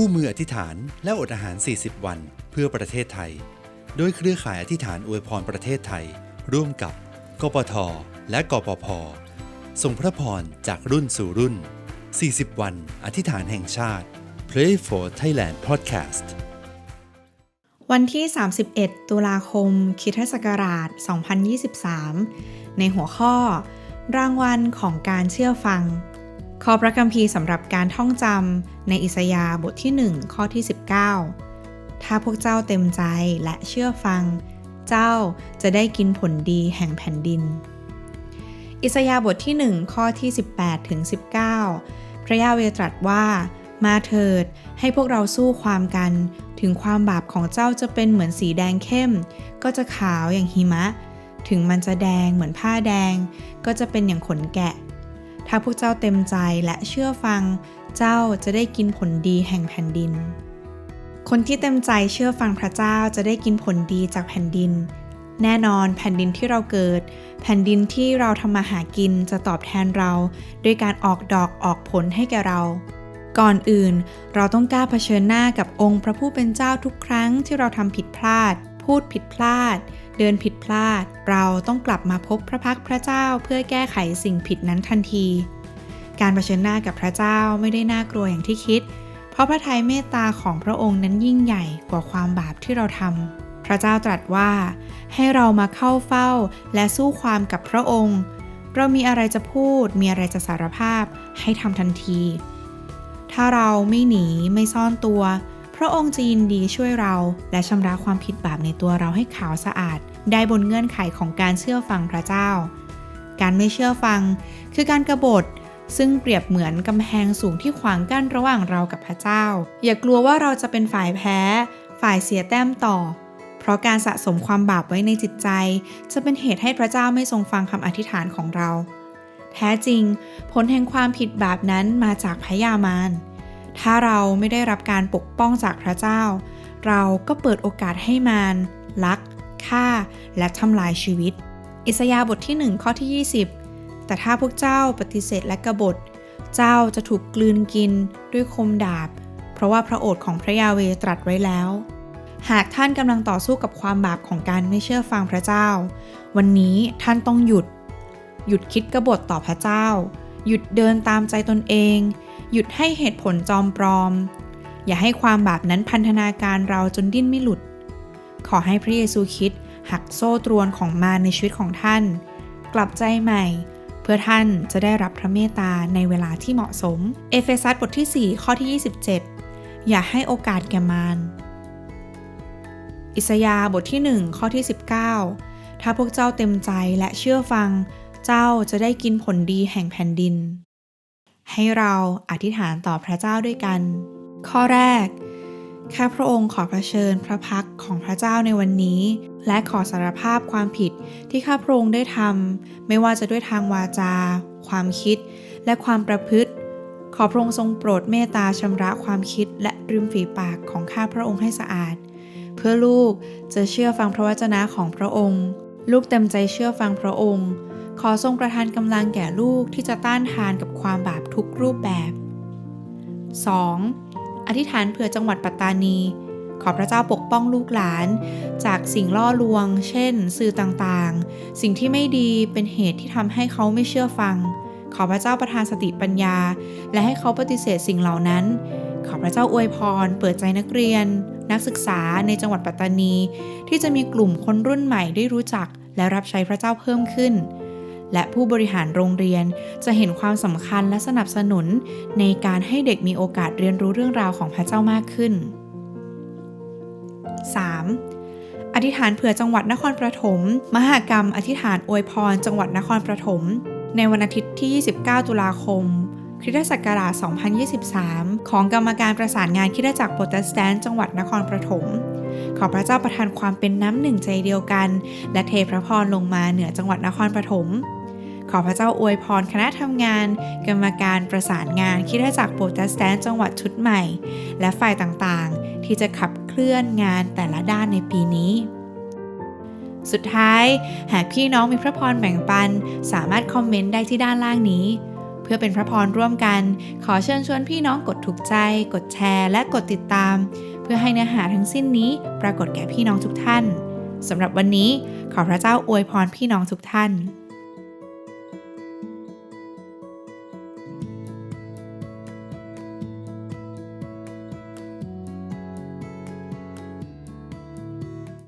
คู่มืออธิษฐานและอดอาหาร 40 วัน เพื่อประเทศไทย โดยเครือข่ายอธิษฐานอวยพรประเทศไทย ร่วมกับ กปท และกปพส่งพระพรจากรุ่นสู่รุ่น 40 วัน อธิษฐานแห่งชาติ Pray for Thailand Podcast วันที่ 31 ตุลาคมคริสตศักราช 2023 ในหัวข้อ รางวัลของการเชื่อฟัง อพระคัมภีร์สำหรับการท่องจำในอิสยาห์บทที่ 1 ข้อที่ 19 ถ้าพวกเจ้าเต็มใจและเชื่อฟัง เจ้าจะได้กินผลดีแห่งแผ่นดิน อิสยาห์บทที่ 1 ข้อที่ 18ถึง19 พระยาเวตรัสว่า มาเถิดให้พวกเราสู้ความกัน ถึงความบาปของเจ้าจะเป็นเหมือนสีแดงเข้ม ก็จะขาวอย่างหิมะ ถึงมันจะแดงเหมือนผ้าแดง ก็จะเป็นอย่างขนแกะ ถ้าพวกเจ้าเต็มใจและเชื่อฟัง เจ้าจะได้กินผลดีแห่งแผ่นดิน คนที่เต็มใจเชื่อฟังพระเจ้าจะได้กินผลดีจากแผ่นดิน แน่นอนแผ่นดินที่เราเกิด แผ่นดินที่เราทำมาหากินจะตอบแทนเรา ด้วยการออกดอกออกผลให้แก่เรา ก่อนอื่น เราต้องกล้าเผชิญหน้ากับองค์พระผู้เป็นเจ้าทุกครั้งที่เราทำผิดพลาด พูดผิดพลาด เดินผิดพลาด เราต้องกลับมาพบพระพักพระเจ้าเพื่อแก้ไขสิ่งผิดนั้นทันที การเผชิญหน้ากับพระเจ้าไม่ได้น่ากลัวอย่างที่คิด เพราะพระทัยเมตตาของพระองค์นั้นยิ่งใหญ่กว่าความบาปที่เราทำพระเจ้าตรัสว่า ให้เรามาเข้าเฝ้าและสู้ความกับพระองค์ เรามีอะไรจะพูด มีอะไรจะสารภาพ ให้ทำทันที ถ้าเราไม่หนีไม่ซ่อนตัว พระองค์จะยินดีช่วยเราและชำระความผิดบาปในตัวเราให้ขาวสะอาด ได้บนเงื่อนไขของการเชื่อฟังพระเจ้า การไม่เชื่อฟัง คือการกรบฏซึ่งเปรียบเหมือนกำแพงสูงที่ขวางกั้นระหว่างเรากับพระเจ้า อย่ากลัวว่าเราจะเป็นฝ่ายแพ้ ฝ่ายเสียแต้มต่อ เพราะการสะสมความบาปไว้ในจิตใจ จะเป็นเหตุให้พระเจ้าไม่ทรงฟังคำอธิษฐานของเรา แท้จริง ผลแห่งความผิดบาปนั้นมาจากพยามาร ถ้าเราไม่ได้รับการปกป้องจากพระเจ้า เราก็เปิดโอกาสให้มารลัก ฆ่า และทำลายชีวิต อิสยาห์บทที่ 1 ข้อที่ 20 แต่ถ้าพวกเจ้าปฏิเสธและกบฏ เจ้าจะถูกกลืนกินด้วยคมดาบ เพราะว่าพระโอษฐ์ของพระยาเวตรัสไว้แล้ว หากท่านกำลังต่อสู้กับความบาปของการไม่เชื่อฟังพระเจ้า วันนี้ท่านต้องหยุด หยุดคิดกบฏต่อพระเจ้า หยุดเดินตามใจตนเอง หยุดให้เหตุผลจอมปลอม อย่าให้ความบาปนั้นพันธนาการเราจนดิ้นไม่หลุด ขอให้พระเยซูคริดหักโซ่ตรวนของมารในชีวิตของท่าน กลับใจใหม่ เพื่อท่านจะได้รับพระเมตตาในเวลาที่เหมาะสม เอเฟซัสบทที่ 4 ข้อที่ 27 อย่าให้โอกาสแก่มารอิสยาบทที่ 1 ข้อที่ 19 ถ้าพวกเจ้าเต็มใจและเชื่อฟัง เจ้าจะได้กินผลดีแห่งแผ่นดิน ให้เราอธิษฐานต่อพระเจ้าด้วยกัน ข้อแรก ข้าพระองค์ขอพระเชิญพระพักของพระเจ้าในวันนี้ และขอสารภาพความผิดที่ข้าพระองค์ได้ทำไม่ว่าจะด้วยทางวาจา ความคิด และความประพฤติ ขอพระองค์ทรงโปรดเมตตาชำระความคิดและริมฝีปากของข้าพระองค์ให้สะอาด เพื่อลูกจะเชื่อฟังพระวจนะของพระองค์ ลูกเต็มใจเชื่อฟังพระองค์ ขอทรงประทานกำลังแก่ลูกที่จะต้านทานกับความบาปทุกรูปแบบ 2. อธิษฐานเผื่อจังหวัดปัตตานี ขอพระเจ้าปกป้องลูกหลาน จากสิ่งล่อลวง เช่น สื่อต่างๆ สิ่งที่ไม่ดีเป็นเหตุที่ทำให้เขาไม่เชื่อฟัง ขอพระเจ้าประทานสติปัญญา และให้เขาปฏิเสธสิ่งเหล่านั้น ขอพระเจ้าอวยพร เปิดใจนักเรียน นักศึกษาในจังหวัดปัตตานี ที่จะมีกลุ่มคนรุ่นใหม่ได้รู้จัก และรับใช้พระเจ้าเพิ่มขึ้น และผู้บริหารโรงเรียนจะเห็นความสำคัญและสนับสนุน ในการให้เด็กมีโอกาสเรียนรู้เรื่องราวของพระเจ้ามากขึ้น 3. อธิษฐานเผื่อจังหวัดนครปฐม มหากรรม อธิษฐานอวยพร จังหวัดนครปฐม ในวันอาทิตย์ที่ 29 ตุลาคมคริสตศักราช 2023 ของกรรมการประสานงานคริสตจักรโปรเตสแตนต์จังหวัดนครปฐม ขอพระเจ้าประทานความเป็นน้ำหนึ่งใจเดียวกัน และเทพระพรลงมาเหนือจังหวัดนครปฐม ขอพระเจ้าอวยพรคณะทำงาน กรรมการประสานงานคริสตจักรโปรเตสแตนต์จังหวัดชุดใหม่ และฝ่ายต่างๆ ที่จะขับเคลื่อนงานแต่ละด้านในปีนี้ สุดท้าย หากพี่น้องมีพระพรแบ่งปัน สามารถคอมเมนต์ได้ที่ด้านล่างนี้ เพื่อเป็นพระพรร่วมกัน ขอเชิญชวนพี่น้องกดถูกใจ กดแชร์ และกดติดตาม เพื่อให้เนื้อหาทั้งสิ้นนี้ปรากฏแก่พี่น้องทุกท่านสำหรับวันนี้ขอพระเจ้าอวยพรพี่น้องทุกท่าน